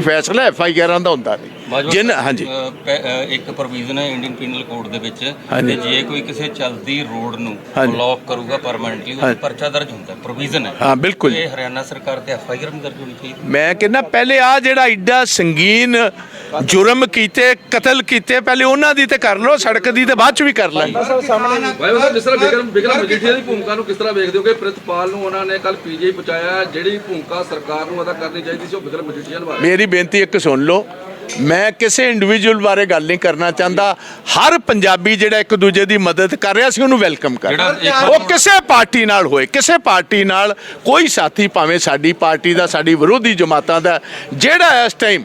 ਫੈਸਲਾ F I ਆਰਾਂ ਦਾ ਹੁੰਦਾ ਨਹੀਂ ਜਿਨ ਹਾਂਜੀ ਇੱਕ ਪ੍ਰੋਵੀਜ਼ਨ ਹੈ ਇੰਡੀਅਨ ਪੀਨਲ ਕੋਡ ਦੇ ਵਿੱਚ। ਤੇ ਜੇ ਕੋਈ ਕਿਸੇ ਚਲਦੀ ਰੋਡ ਨੂੰ। ਬਲੌਕ ਕਰੂਗਾ ਪਰਮਨੈਂਟਲੀ ਉਹ। ਪਰਚਾ ਦਰਜ ਹੁੰਦਾ ਪ੍ਰੋਵੀਜ਼ਨ ਹੈ ਹਾਂ ਬਿਲਕੁਲ ਇਹ ਹਰਿਆਣਾ ਸਰਕਾਰ ਤੇ ਐਫ ਆਈ ਆਰ ਦਰਜ ਹੋਣੀ ਚਾਹੀਦੀ ਮੈਂ ਕਹਿੰਦਾ ਪਹਿਲੇ ਆ ਜਿਹੜਾ ਏਡਾ ਸੰਗੀਨ ਜੁਰਮ ਕੀਤੇ ਕਤਲ ਕੀਤੇ ਪਹਿਲੇ ਉਹਨਾਂ ਦੀ ਤੇ ਕਰ ਲਓ ਸੜਕ ਦੀ ਤੇ ਬਾਅਦ ਚ ਵੀ ਕਰ ਲੈਣ ਭਾਈ ਸਾਹਿਬ ਜਿਸ ਤਰ੍ਹਾਂ ਬਿਕਰਮ ਬਿਕਰਮ ਮਜੀਠੀਆ ਦੀ ਭੂਮਿਕਾ ਨੂੰ ਕਿਸ ਤਰ੍ਹਾਂ ਵੇਖਦੇ ਹੋ ਕਿ ਪ੍ਰਿਤਪਾਲ ਨੂੰ ਉਹਨਾਂ ਨੇ ਕੱਲ ਪੀਜੀਆਈ ਪਹੁੰਚਾਇਆ ਜਿਹੜੀ ਭੂਮਿਕਾ ਸਰਕਾਰ ਨੂੰ ਅਦਾ ਕਰਨੀ ਚਾਹੀਦੀ ਸੀ ਉਹ ਬਿਕਰਮ ਮਜੀਠੀਆ ਨਿਭਾ ਰਿਹਾ। ਮੇਰੀ ਬੇਨਤੀ ਇੱਕ ਸੁਣ ਲਓ ਮੈਂ ਕਿਸੇ ਇੰਡੀਵਿਜੂਅਲ ਬਾਰੇ ਗੱਲ ਨਹੀਂ ਕਰਨਾ ਚਾਹੁੰਦਾ। ਹਰ ਪੰਜਾਬੀ ਜਿਹੜਾ ਇੱਕ ਦੂਜੇ ਦੀ ਮਦਦ ਕਰ ਰਿਹਾ ਸੀ ਉਹਨੂੰ ਵੈਲਕਮ ਕਰ ਉਹ ਕਿਸੇ ਪਾਰਟੀ ਨਾਲ ਹੋਏ ਕਿਸੇ ਪਾਰਟੀ ਨਾਲ ਕੋਈ ਸਾਥੀ ਭਾਵੇਂ ਸਾਡੀ ਪਾਰਟੀ ਦਾ ਸਾਡੀ ਵਿਰੋਧੀ ਜਮਾਤਾਂ ਦਾ ਜਿਹੜਾ ਇਸ ਟਾਈਮ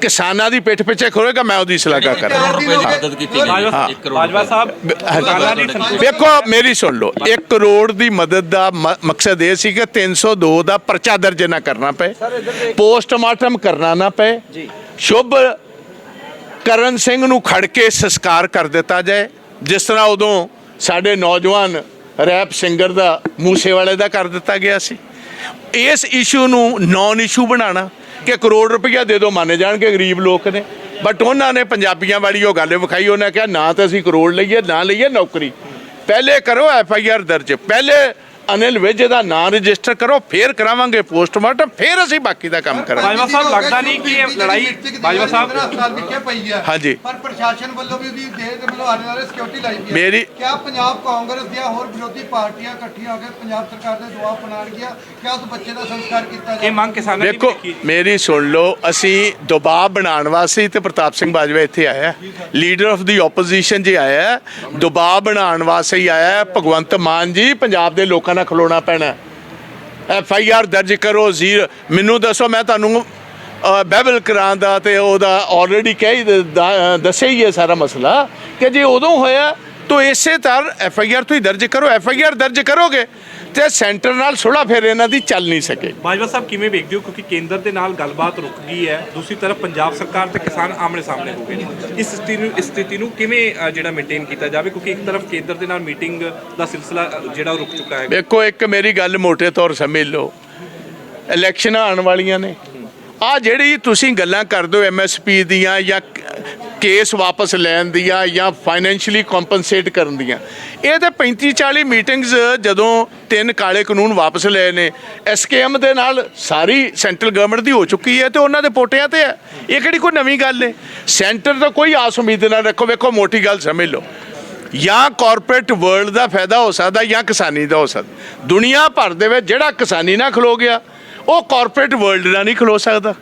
ਕਿਸਾਨਾਂ ਦੀ ਪਿੱਠ ਪਿੱਛੇ ਖੜੋਏਗਾ ਮੈਂ ਉਹਦੀ ਕਰੋੜ ਕਰਾਂਗਾ ਕੀਤੀ ਗਈ ਬਾਜਵਾ। ਸਾਹਿਬ ਕਿਸਾਨਾਂ ਦੀ ਸੰਤੁਸ਼ਟੀ ਵੇਖੋ ਮੇਰੀ ਸੁਣ ਲਓ 1 ਕਰੋੜ ਦੀ ਮਦਦ ਦਾ ਮਕਸਦ ਇਹ ਸੀ ਕਿ 302 ਦਾ ਪਰਚਾ ਦਰਜ ਨਾ ਕਰਨਾ ਪਏ ਪੋਸਟਮਾਰਟਮ ਕਰਨਾ ਨਾ ਪਏ ਸ਼ੁਭ ਕਰਨ ਸਿੰਘ ਨੂੰ ਖੜ ਕੇ ਸੰਸਕਾਰ ਕਰ ਦਿੱਤਾ ਜਾਏ ਜਿਸ ਤਰ੍ਹਾਂ ਉਦੋਂ ਸਾਡੇ ਨੌਜਵਾਨ ਰੈਪ ਸਿੰਗਰ ਦਾ ਮੂਸੇ ਵਾਲੇ ਦਾ ਕਰ ਦਿੱਤਾ ਗਿਆ ਸੀ। ਇਸ ਇਸ਼ੂ ਨੂੰ ਨੌਨ ਇਸ਼ੂ ਬਣਾਉਣਾ ਕਿ ਕਰੋੜ ਰੁਪਈਆ ਦੇ ਦਿਓ ਮੰਨ ਜਾਣਗੇ ਗਰੀਬ ਲੋਕ ਨੇ। ਬਟ ਉਹਨਾਂ ਨੇ ਪੰਜਾਬੀਆਂ ਵਾਲੀ ਉਹ ਗੱਲ ਵਿਖਾਈ, ਉਹਨਾਂ ਕਿਹਾ, ਨਾ ਤਾਂ ਅਸੀਂ ਕਰੋੜ ਲਈਏ, ਨਾ ਲਈਏ ਨੌਕਰੀ। ਪਹਿਲੇ ਕਰੋ ਐਫ ਆਈ ਆਰ ਦਰਜ। ਪਹਿਲੇ ਅਨਿਲ ਵਿਜ ਦਾ ਨਾਂ ਰਜਿਸਟਰ ਕਰੋ ਫੇਰ ਕਰਾਵਾਂਗੇ ਪੋਸਟਮਾਰਟਮ ਫੇਰ ਅਸੀਂ ਬਾਕੀ ਦਾ ਕੰਮ ਕਰਾਂਗੇ ਬਾਜਵਾ ਸਾਹਿਬ ਲੱਗਦਾ ਨਹੀਂ ਕਿ ਇਹ ਲੜਾਈ ਬਾਜਵਾ ਸਾਹਿਬ ਹਸਪਤਾਲ ਵਿਖੇ ਪਈ ਹੈ ਹਾਂਜੀ। ਪਰ ਪ੍ਰਸ਼ਾਸਨ ਵੱਲੋਂ ਵੀ ਉਹਦੀ ਦੇਹ ਦੇ ਵੱਲੋਂ ਦੁਆਲੇ ਸਿਕਿਉਰਿਟੀ ਲਾਈ ਗਈ ਹੈ ਮੇਰੀ- ਕਿਆ ਪੰਜਾਬ ਕਾਂਗਰਸ ਦੀਆਂ ਹੋਰ ਵਿਰੋਧੀ ਪਾਰਟੀਆਂ ਇਕੱਠੀਆਂ ਹੋ ਕੇ ਪੰਜਾਬ ਸਰਕਾਰ ਦੇ ਦਬਾਅ ਬਣਾਉਣਗੀਆਂ ਕਿਆ ਉਸ ਬੱਚੇ ਦਾ ਸੰਸਕਾਰ ਕੀਤਾ ਇਹ ਜਾਏ ਮੰਗ ਕਿਸਾਨਾਂ ਦੀ ਦੇਖੋ ਵੀ ਦੇਖੀ ਮੇਰੀ ਸੁਣ ਲਓ ਅਸੀਂ ਦਬਾਅ ਬਣਾਉਣ ਵਾਸਤੇ ਹੀ ਤੇ ਪ੍ਰਤਾਪ ਸਿੰਘ ਬਾਜਵਾ ਇੱਥੇ ਆਇਆ ਲੀਡਰ ਆਫ ਦੀ ਆਪੋਜੀਸ਼ਨ ਜੀ ਆਇਆ ਹੈ। ਦਬਾਅ ਬਣਾਉਣ ਵਾਸਤੇ ਹੀ ਆਇਆ ਹੈ। ਭਗਵੰਤ ਮਾਨ ਜੀ ਪੰਜਾਬ ਦੇ ਲੋਕਾਂ ਨਾਲ ਖਲੋਣਾ ਪੈਣਾ। ਐਫ ਆਈ ਆਰ ਦਰਜ ਕਰੋ ਜ਼ੀਰ। ਮੈਨੂੰ ਦੱਸੋ ਮੈਂ ਤੁਹਾਨੂੰ ਅ, ਬਹਿਬਲ ਕਰਾਂ ਦਾ ਤੇ ਉਹਦਾ ਆਲਰੇਡੀ ਕਹਿ ਹੀ ਦੱਸਿਆ ਹੀ ਹੈ ਸਾਰਾ ਮਸਲਾ ਕਿ ਜੇ ਉਦੋਂ ਹੋਇਆ ਤਾਂ ਇਸੇ ਤਰ੍ਹਾਂ ਐਫ ਆਈ ਆਰ ਤੁਸੀਂ ਦਰਜ ਕਰੋ ਐਫ ਆਈ ਆਰ ਦਰਜ ਕਰੋਗੇ ਤੇ ਸੈਂਟਰ ਨਾਲ ਸੁਲਾ ਫਿਰ ਇਹਨਾਂ ਦੀ ਚੱਲ ਨਹੀਂ ਸਕੇ। ਬਾਜਵਾ ਸਾਹਿਬ ਕਿਵੇਂ ਵੇਖਦੇ ਹੋ? ਕਿਉਂਕਿ ਕੇਂਦਰ ਦੇ ਨਾਲ ਗੱਲਬਾਤ ਰੁਕ ਗਈ ਹੈ। ਦੂਸਰੀ ਤਰਫ ਪੰਜਾਬ ਸਰਕਾਰ ਤੇ ਕਿਸਾਨ ਆਮਣੇ ਸਾਹਮਣੇ ਹੋ ਗਏ ਨੇ। ਇਸ ਸਥਿਤੀ ਨੂੰ ਇਸ ਸਥਿਤੀ ਨੂੰ ਕਿਵੇਂ ਅ, ਜਿਹੜਾ ਮੇਨਟੇਨ ਕੀਤਾ ਜਾਵੇ? ਕਿਉਂਕਿ ਇੱਕ ਤਰਫ ਕੇਂਦਰ ਦੇ ਨਾਲ ਮੀਟਿੰਗ ਦਾ ਸਿਲਸਿਲਾ ਅ, ਜਿਹੜਾ ਉਹ ਰੁਕ ਚੁੱਕਾ ਹੈ। ਵੇਖੋ ਇੱਕ ਮੇਰੀ ਗੱਲ ਮੋٹے ਤੌਰ ਸਮਝ ਲਓ। ਇਲੈਕਸ਼ਨਾਂ ਆਉਣ ਵਾਲੀਆਂ ਨੇ। ਆ ਜਿਹੜੀ ਤੁਸੀਂ ਗੱਲਾਂ ਕਰਦੇ ਹੋ ਐਮਐਸਪੀ ਦੀਆਂ ਜਾਂ ਕੇਸ ਵਾਪਸ ਲੈਣ ਦੀਆਂ ਜਾਂ ਫਾਈਨੈਂਸ਼ੀਅਲੀ ਕੰਪਨਸੇਟ ਕਰਨ ਦੀਆਂ। ਇਹ ਤੇ 35 40 ਮੀਟਿੰਗਸ ਜਦੋਂ ਤਿੰਨ ਕਾਲੇ ਕਾਨੂੰਨ ਵਾਪਸ ਲਏ ਨੇ ਐਸਕੇਐਮ ਦੇ ਨਾਲ ਸਾਰੀ ਸੈਂਟਰਲ ਗਵਰਨਮੈਂਟ ਦੀ ਹੋ ਚੁੱਕੀ ਹੈ ਤੇ ਉਹਨਾਂ ਦੇ ਪੋਟਿਆਂ ਤੇ ਹੈ। ਇਹ ਕਿਹੜੀ ਕੋਈ ਨਵੀਂ ਗੱਲ ਹੈ ਸੈਂਟਰ ਦਾ ਕੋਈ ਆਸ ਉਮੀਦ ਨਾ ਰੱਖੋ, ਵੇਖੋ, ਮੋਟੀ ਗੱਲ ਸਮਝ ਲਓ। ਜਾਂ ਕਾਰਪੋਰੇਟ ਵਰਲਡ ਦਾ ਫਾਇਦਾ ਹੋ ਸਕਦਾ, ਜਾਂ ਕਿਸਾਨੀ ਦਾ ਹੋ ਸਕਦਾ। ਦੁਨੀਆ ਭਰ ਦੇ ਵਿੱਚ ਜਿਹੜਾ ਕਿਸਾਨੀ ਨਾਲ ਖਲੋ ਗਿਆ, ਉਹ ਕਾਰਪੋਰੇਟ ਵਰਲਡ ਨਾਲ ਨਹੀਂ ਖਲੋ ਸਕਦਾ।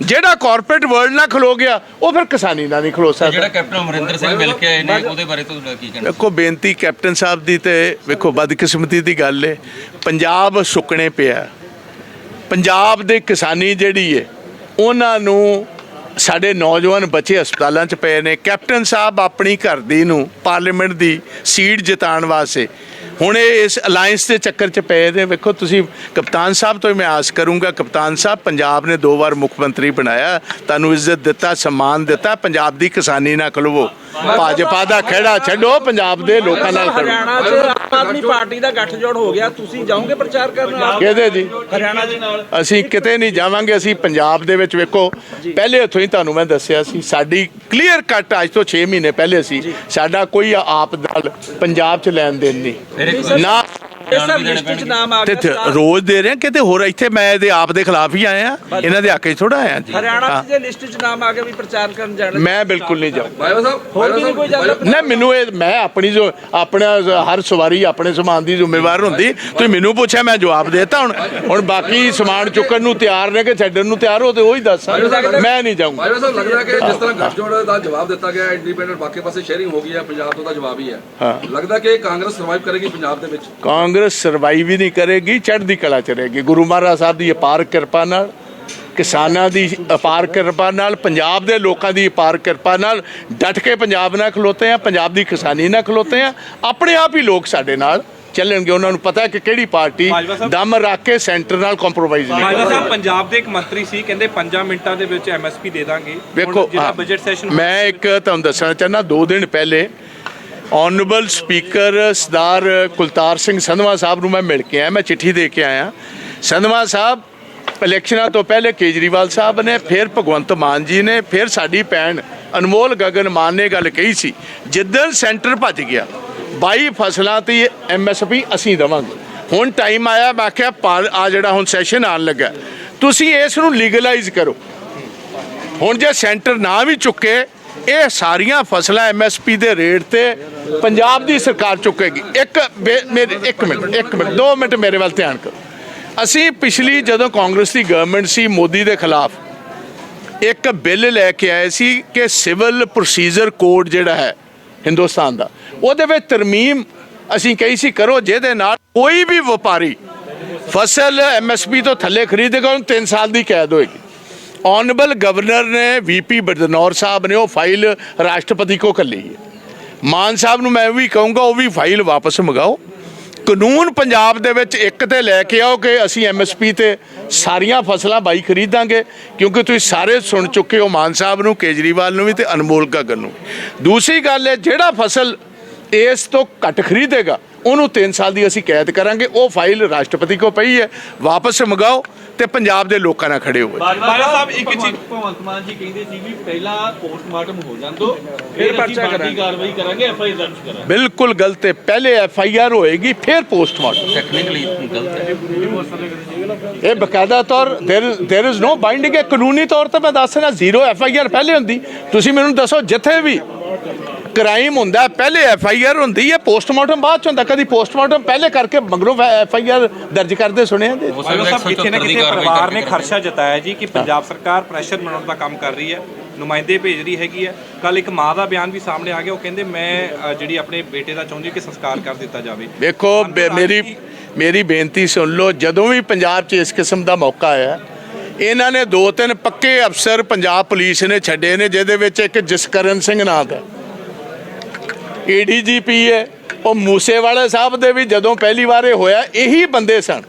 ਜਿਹੜਾ ਕਾਰਪੋਰੇਟ ਵਰਲਡ ਨਾਲ ਖਲੋ ਗਿਆ ਉਹ ਫਿਰ ਕਿਸਾਨੀ ਨਾਲ ਨਹੀਂ ਖਲੋ ਜਿਹੜਾ ਸਕਦਾ ਕੈਪਟਨ ਅਮਰਿੰਦਰ ਸਿੰਘ ਮਿਲ ਕੇ ਆਏ ਨੇ ਉਹਦੇ ਬਾਰੇ ਤੁਹਾਡਾ ਕੀ ਕਹਿਣਾ? ਵੇਖੋ ਬੇਨਤੀ ਕੈਪਟਨ ਸਾਹਿਬ ਦੀ ਤੇ ਵੇਖੋ ਬਦਕਿਸਮਤੀ ਦੀ ਗੱਲ ਏ। ਪੰਜਾਬ ਸੁੱਕਣੇ ਪਿਆ ਪੰਜਾਬ ਦੇ ਕਿਸਾਨੀ ਜਿਹੜੀ ਏ ਉਹਨਾਂ ਨੂੰ ਸਾਡੇ ਨੌਜਵਾਨ ਬੱਚੇ ਹਸਪਤਾਲਾਂ 'ਚ ਪਏ ਨੇ। ਕੈਪਟਨ ਸਾਹਿਬ ਆਪਣੀ ਘਰ ਦੀ ਨੂੰ ਪਾਰਲੀਮੈਂਟ ਦੀ ਸੀਟ ਜਿਤਾਉਣ ਵਾਸਤੇ ਹੁਣ ਇਹ ਇਸ ਅਲਾਈਅੰਸ ਦੇ ਚੱਕਰ 'ਚ ਪਏ ਨੇ। ਵੇਖੋ ਤੁਸੀਂ ਕਪਤਾਨ ਸਾਹਿਬ ਤੋਂ ਹੀ ਮੈਂ ਆਸ ਕਰੂੰਗਾ ਕਪਤਾਨ ਸਾਹਿਬ ਪੰਜਾਬ ਨੇ ਦੋ ਵਾਰ ਮੁੱਖ ਮੰਤਰੀ ਬਣਾਇਆ। ਤੁਹਾਨੂੰ ਇੱਜ਼ਤ ਦਿੱਤਾ ਸਨਮਾਨ ਦਿੱਤਾ। ਪੰਜਾਬ ਦੀ ਕਿਸਾਨੀ ਨਾਲ ਖਲਵੋ। ਭਾਜਪਾ ਦਾ ਖਹਿੜਾ ਛੱਡੋ ਪੰਜਾਬ ਦੇ ਲੋਕਾਂ ਨਾਲ ਖੜੋ। ਹਰਿਆਣਾ 'ਚ ਆਮ ਆਦਮੀ ਪਾਰਟੀ ਦਾ ਗੱਠਜੋੜ ਹੋ ਗਿਆ। ਤੁਸੀਂ ਜਾਓਗੇ ਪ੍ਰਚਾਰ ਕਰਨ ਕਿਹਦੇ ਜੀ? ਹਰਿਆਣਾ ਦੇ ਨਾਲ। ਅਸੀਂ ਕਿਤੇ ਨਹੀਂ ਜਾਵਾਂਗੇ ਅਸੀਂ ਪੰਜਾਬ ਦੇ ਵਿੱਚ ਵੇਖੋ। ਪਹਿਲੇ ਹੱਥੋਂ ਹੀ ਤੁਹਾਨੂੰ ਮੈਂ ਦੱਸਿਆ ਸੀ ਸਾਡੀ ਕਲੀਅਰ ਕੱਟ ਅੱਜ ਤੋਂ 6 ਮਹੀਨੇ ਪਹਿਲੇ ਸੀ। ਸਾਡਾ ਕੋਈ ਆਪ ਦਲ ਪੰਜਾਬ 'ਚ ਲੈਣ ਦੇਣ ਨਹੀਂ ਨਾ ਇਹ ਸਭ ਲਿਸਟ 'ਚ ਨਾਮ ਆ ਤੇ ਗਿਆ ਤੇ ਸਟਾਰ- ਰੋਜ਼ ਦੇ ਰਹੇ ਕਿਤੇ ਹੋਰ ਇੱਥੇ ਮੈਂ ਇਹਦੇ ਆਪ ਦੇ ਖਿਲਾਫ ਹੀ ਆਇਆ। ਇਹਨਾਂ ਦੇ ਹੱਕ 'ਚ ਥੋੜਾ ਆਇਆ ਜੀ। ਹਰਿਆਣਾ। 'ਚ ਜੇ ਲਿਸਟ 'ਚ ਨਾਮ ਆ ਗਿਆ ਵੀ ਪ੍ਰਚਾਰ ਕਰਨ ਜਾਣਾ ਮੈਂ ਬਿਲਕੁਲ ਨਹੀਂ ਜਾਊਂ ਬਾਜਵਾ ਸਾਹਿਬ ਹੋਰ ਵੀ ਕੋਈ ਜਾਂਦਾ ਨਾ ਮੈਨੂੰ ਇਹ ਮੈਂ ਆਪਣੀ ਜੋ ਆਪਣਾ ਹਰ ਸਵਾਰੀ ਆਪਣੇ ਸਮਾਨ ਦੀ ਜ਼ਿੰਮੇਵਾਰ ਹੁੰਦੀ। ਤੁਸੀਂ ਮੈਨੂੰ ਪੁੱਛਿਆ ਮੈਂ ਜਵਾਬ ਦੇਤਾ। ਹੁਣ ਹੁਣ ਬਾਕੀ ਸਮਾਨ ਚੁੱਕਣ ਨੂੰ ਤਿਆਰ ਨੇ ਕਿ ਛੱਡਣ ਨੂੰ ਤਿਆਰ ਹੋ ਤੇ ਉਹੀ ਦੱਸ ਮੈਂ ਨਹੀਂ ਜਾਊਂਗਾ। ਬਾਜਵਾ ਸਾਹਿਬ ਲੱਗਦਾ ਕਿ ਜਿਸ ਤਰ੍ਹਾਂ ਗੱਠਜੋੜ ਦਾ ਜਵਾਬ ਦਿੱਤਾ ਗਿਆ ਇੰਡੀਪੈਂਡੈਂਟ ਬਾਕੀ ਪਾਸੇ ਸ਼ੇਅਰਿੰਗ ਹੋ ਗਈ ਹੈ ਪੰਜਾਬ ਤੋਂ ਦਾ ਜਵਾਬ ਹੀ ਹੈ। ਹਾਂ। ਲੱਗਦਾ ਕਿ ਕਾਂਗਰਸ ਸਰਵਾਈਵ ਕਰੇਗੀ ਪੰਜਾਬ ਦੇ ਵਿੱਚ? ਕਾਂਗਰਸ ਸਰਵਾਈਵ ਹੀ ਨਹੀਂ ਕਰੇਗੀ ਚੜ੍ਹਦੀ ਕਲਾ ਚ ਰਹੇਗੀ। ਗੁਰੂ ਮਹਾਰਾਜ ਸਾਹਿਬ ਦੀ ਅਪਾਰ ਕਿਰਪਾ ਨਾਲ ਕਿਸਾਨਾਂ ਦੀ ਅਪਾਰ ਕਿਰਪਾ ਨਾਲ ਪੰਜਾਬ ਦੇ ਲੋਕਾਂ ਦੀ ਅਪਾਰ ਕਿਰਪਾ ਨਾਲ ਡਟ ਕੇ ਪੰਜਾਬ ਨਾਲ ਖਲੋਤੇ ਆ ਪੰਜਾਬ ਦੀ ਕਿਸਾਨੀ ਨਾਲ ਖਲੋਤੇ ਆ ਆਪਣੇ ਆਪ ਹੀ ਲੋਕ ਸਾਡੇ ਨਾਲ ਚੱਲਣਗੇ। ਉਹਨਾਂ ਨੂੰ ਪਤਾ ਹੈ ਕਿ ਕਿਹੜੀ ਪਾਰਟੀ ਦਮ ਰੱਖ ਕੇ ਸੈਂਟਰ ਨਾਲ ਕੰਪਰੋਮਾਈਜ਼ ਨਹੀਂ ਕਰੇਗੀ ਸਾਹਿਬ ਪੰਜਾਬ ਦੇ ਇੱਕ ਮੰਤਰੀ ਸੀ ਕਹਿੰਦੇ 5 ਮਿੰਟਾਂ ਦੇ ਵਿੱਚ ਐਮਐਸਪੀ ਦੇ ਦਾਂਗੇ। ਹੁਣ ਵੇਖੋ ਬਜਟ ਸੈਸ਼ਨ ਮੈਂ ਇੱਕ ਤੁਹਾਨੂੰ ਦੱਸਣਾ ਚਾਹੁੰਦਾ ਦੋ ਦਿਨ ਪਹਿਲੇ ਆਨਰੇਬਲ ਸਪੀਕਰ ਸਰਦਾਰ ਕੁਲਤਾਰ ਸਿੰਘ ਸੰਧਵਾ ਸਾਹਿਬ ਨੂੰ ਮੈਂ ਮਿਲ ਕੇ ਆਇਆ, ਮੈਂ ਚਿੱਠੀ ਦੇ ਕੇ ਆਇਆ। ਸੰਧਵਾ ਸਾਹਿਬ, ਇਲੈਕਸ਼ਨਾਂ ਤੋਂ ਪਹਿਲੇ ਕੇਜਰੀਵਾਲ ਸਾਹਿਬ ਨੇ, ਫਿਰ ਭਗਵੰਤ ਮਾਨ ਜੀ ਨੇ, ਫਿਰ ਸਾਡੀ ਭੈਣ ਅਨਮੋਲ ਗਗਨ ਮਾਨ ਨੇ ਗੱਲ ਕਹੀ ਸੀ, ਜਿੱਦਣ ਸੈਂਟਰ ਭੱਜ ਗਿਆ 22 ਫਸਲਾਂ ਤੇ ਐਮਐਸਪੀ ਅਸੀਂ ਦੇਵਾਂਗੇ। ਹੁਣ ਟਾਈਮ ਆਇਆ, ਮੈਂ ਆਖਿਆ ਪਾਰ- ਆ ਜਿਹੜਾ ਹੁਣ ਸੈਸ਼ਨ ਆਉਣ ਲੱਗਾ, ਤੁਸੀਂ ਇਸ ਨੂੰ ਲੀਗਲਾਈਜ਼ ਕਰੋ। ਹੁਣ ਜੇ ਸੈਂਟਰ ਨਾ ਵੀ ਚੁੱਕੇ ਇਹ ਸਾਰੀਆਂ ਫਸਲਾਂ ਐਮਐਸਪੀ ਦੇ ਰੇਟ ਤੇ ਪੰਜਾਬ ਦੀ ਸਰਕਾਰ ਚੁੱਕੇਗੀ। ਇੱਕ ਮੇਰੇ ਇੱਕ ਮਿੰਟ ਇੱਕ ਮਿੰਟ, ਦੋ ਮਿੰਟ ਮੇਰੇ ਵੱਲ ਧਿਆਨ ਕਰੋ। ਅਸੀਂ ਪਿਛਲੀ ਜਦੋਂ ਕਾਂਗਰਸ ਦੀ ਗਵਰਨਮੈਂਟ ਸੀ ਮੋਦੀ ਦੇ ਖਿਲਾਫ, ਇੱਕ ਬਿੱਲ ਲੈ ਕੇ ਆਏ ਸੀ ਕਿ ਸਿਵਲ ਪ੍ਰੋਸੀਜਰ ਕੋਡ ਜਿਹੜਾ ਹੈ ਹਿੰਦੁਸਤਾਨ ਦਾ, ਉਹਦੇ ਵਿੱਚ ਤਰਮੀਮ ਅਸੀਂ ਕਹੀ ਸੀ, ਕਰੋ ਜਿਹਦੇ ਨਾਲ ਕੋਈ ਵੀ ਵਪਾਰੀ ਫਸਲ ਐਮਐਸਪੀ ਤੋਂ ਥੱਲੇ ਖਰੀਦੇਗਾ, ਉਹਨੂੰ 3 ਸਾਲ ਦੀ ਕੈਦ ਹੋਏਗੀ। ਆਨਰੇਬਲ ਗਵਰਨਰ ਨੇ ਵੀਪੀ ਬਦਨੌਰ ਸਾਹਿਬ ਨੇ ਉਹ ਫਾਈਲ ਰਾਸ਼ਟਰਪਤੀ ਕੋ ਕੱਲੀ ਹੈ। ਮਾਨ ਸਾਹਿਬ ਨੂੰ ਮੈਂ ਵੀ ਕਹੂੰਗਾ, ਉਹ ਵੀ ਫਾਈਲ ਵਾਪਸ ਮੰਗਾਓ। ਕਾਨੂੰਨ ਪੰਜਾਬ ਦੇ ਵਿੱਚ ਇੱਕ ਤੇ ਲੈ ਕੇ ਆਓ ਕਿ ਅਸੀਂ ਐਮਐਸਪੀ ਤੇ ਸਾਰੀਆਂ ਫਸਲਾਂ ਬਾਈ ਖਰੀਦਾਂਗੇ, ਕਿਉਂਕਿ ਤੁਸੀਂ ਸਾਰੇ ਸੁਣ ਚੁੱਕੇ ਹੋ ਮਾਨ ਸਾਹਿਬ ਨੂੰ, ਕੇਜਰੀਵਾਲ ਨੂੰ ਵੀ ਤੇ ਅਨਮੋਲ ਗਗਨ ਨੂੰ ਦੂਸਰੀ ਗੱਲ ਹੈ, ਜਿਹੜਾ ਫਸਲ ਇਸ ਤੋਂ ਘੱਟ ਖਰੀਦੇਗਾ, ਉਹਨੂੰ 3 ਸਾਲ ਦੀ ਅਸੀਂ ਕੈਦ ਕਰਾਂਗੇ, ਉਹ ਫਾਈਲ ਰਾਸ਼ਟਰਪਤੀ ਕੋ ਪਈ ਹੈ, ਵਾਪਸ ਮੰਗਾਓ। ਤੇ ਪੰਜਾਬ ਦੇ ਲੋਕਾਂ ਨਾਲ ਖੜੇ ਹੋਵੋ ਬਾਜਵਾ ਸਾਹਿਬ ਇੱਕ ਚੀਜ਼ ਭਗਵੰਤ ਮਾਨ ਜੀ ਕਹਿੰਦੇ ਸੀ ਵੀ ਪਹਿਲਾਂ ਪੋਸਟਮਾਰਟਮ ਹੋ ਜਾਂਦੋ ਫਿਰ ਅਸੀਂ ਬਾਕੀ ਕਾਰਵਾਈ ਕਰਾਂਗੇ ਐਫ ਆਈ ਦਰਜ ਕਰਾਂਗੇ ਬਿਲਕੁਲ ਗਲਤ ਹੈ ਪਹਿਲੇ ਐਫ ਆਈ ਆਰ ਹੋਏਗੀ ਫਿਰ ਪੋਸਟਮਾਰਟਮ ਟੈਕਨੀਕਲੀ ਗਲਤ ਹੈ ਇਹ ਬਕਾਇਦਾ ਤੌਰ देयर इज नो ਬਾਈਂਡਿੰਗ ਹੈ ਕਾਨੂੰਨੀ ਤੌਰ ਤੇ ਮੈਂ ਦੱਸ ਰਿਹਾ ਜ਼ੀਰੋ ਐਫ ਆਈ ਆਰ ਪਹਿਲੇ ਹੁੰਦੀ ਤੁਸੀਂ ਮੈਨੂੰ ਦੱਸੋ ਜਿੱਥੇ ਵੀ ਕ੍ਰਾਈਮ ਹੁੰਦਾ ਪਹਿਲੇ ਐਫ ਆਈ ਆਰ ਹੁੰਦੀ ਹੈ ਪੋਸਟਮਾਰਟਮ ਬਾਅਦ ਚ ਹੁੰਦਾ ਕਦੀ ਪੋਸਟਮਾਰਟਮ ਪਹਿਲੇ ਕਰਕੇ ਮਗਰੋਂ ਐਫ ਆਈ ਆਰ ਦਰਜ ਕਰਦੇ ਸੁਣਿਆ ਜੀ? ਸਾਹਿਬ ਕਿਤੇ ਨਾ 174 ਦੀ ਕਿਤੇ ਪਰਿਵਾਰ ਨੇ। ਖਰਚਾ ਜਤਾਇਆ ਜੀ ਕਿ ਪੰਜਾਬ ਸਰਕਾਰ ਪ੍ਰੈਸ਼ਰ ਬਣਾਉਣ ਦਾ ਕੰਮ ਕਰ ਰਹੀ ਹੈ ਨੁਮਾਇੰਦੇ ਭੇਜ ਰਹੀ ਹੈਗੀ ਹੈ। ਕੱਲ ਇੱਕ ਮਾਂ ਦਾ ਬਿਆਨ ਵੀ ਸਾਹਮਣੇ ਆ ਗਿਆ ਉਹ ਕਹਿੰਦੇ ਮੈਂ ਜਿਹੜੀ ਆਪਣੇ ਬੇਟੇ ਦਾ ਚਾਹੁੰਦੀ ਕਿ ਸੰਸਕਾਰ ਕਰ ਦਿੱਤਾ ਜਾਵੇ। ਵੇਖੋ ਮੇਰੀ ਮੇਰੀ ਬੇਨਤੀ ਸੁਣ ਲਓ ਜਦੋਂ ਵੀ ਪੰਜਾਬ 'ਚ ਇਸ ਕਿਸਮ ਦਾ ਮੌਕਾ ਆਇਆ ਇਹਨਾਂ ਨੇ ਦੋ ਤਿੰਨ ਪੱਕੇ ਅਫਸਰ ਪੰਜਾਬ ਪੁਲਿਸ ਨੇ ਛੱਡੇ ਨੇ ਜਿਹਦੇ ਵਿੱਚ ਇੱਕ ਜਸਕਰਨ ਸਿੰਘ ਨਾਂ ਦਾ ਏਡੀਜੀਪੀ ਹੈ। ਉਹ ਮੂਸੇਵਾਲੇ ਸਾਹਿਬ ਦੇ ਵੀ ਜਦੋਂ ਪਹਿਲੀ ਵਾਰ ਇਹ ਹੋਇਆ, ਇਹੀ ਬੰਦੇ ਸਨ।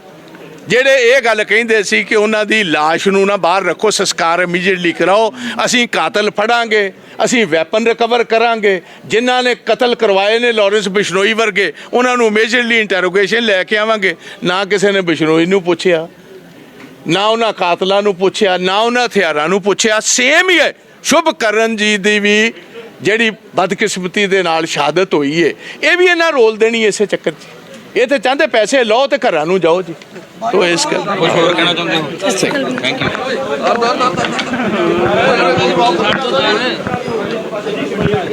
ਜਿਹੜੇ ਇਹ ਗੱਲ ਕਹਿੰਦੇ ਸੀ ਕਿ ਉਹਨਾਂ ਦੀ ਲਾਸ਼ ਨੂੰ ਨਾ ਬਾਹਰ ਰੱਖੋ, ਸੰਸਕਾਰ ਇਮੀਡੀਏਟਲੀ ਕਰਾਓ। ਅਸੀਂ ਕਾਤਲ ਫੜਾਂਗੇ, ਅਸੀਂ ਵੈਪਨ ਰਿਕਵਰ ਕਰਾਂਗੇ। ਜਿਨ੍ਹਾਂ ਨੇ ਕਤਲ ਕਰਵਾਏ ਨੇ ਲਾਰੈਂਸ ਬਿਸ਼ਨੋਈ ਵਰਗੇ, ਉਹਨਾਂ ਨੂੰ ਇਮੀਡੀਏਟਲੀ ਇੰਟਰੋਗੇਸ਼ਨ ਲੈ ਕੇ ਆਵਾਂਗੇ। ਨਾ ਕਿਸੇ ਨੇ ਬਿਸ਼ਨੋਈ ਨੂੰ ਪੁੱਛਿਆ, ਨਾ ਉਹਨਾਂ ਕਾਤਲਾਂ ਨੂੰ ਪੁੱਛਿਆ, ਨਾ ਉਹਨਾਂ ਹਥਿਆਰਾਂ ਨੂੰ ਪੁੱਛਿਆ। ਸੇਮ ਹੀ ਹੈ। ਸ਼ੁਭ ਕਰਨ ਜੀ ਦੀ ਵੀ ਜਿਹੜੀ ਬਦਕਿਸਮਤੀ ਦੇ ਨਾਲ ਸ਼ਹਾਦਤ ਹੋਈ ਹੈ ਇਹ ਵੀ ਇਹਨਾਂ ਰੋਲ ਦੇਣੀ ਇਸੇ ਚੱਕਰ 'ਚ। ਇਹ ਤੇ ਚਾਹੁੰਦੇ ਪੈਸੇ ਲਓ ਤੇ ਘਰਾਂ ਨੂੰ ਜਾਓ ਜੀ। ਤੋ ਇਸ ਕਰ ਕੁਝ ਹੋਰ ਕਹਿਣਾ ਚਾਹੁੰਦੇ ਹੋ? Thank you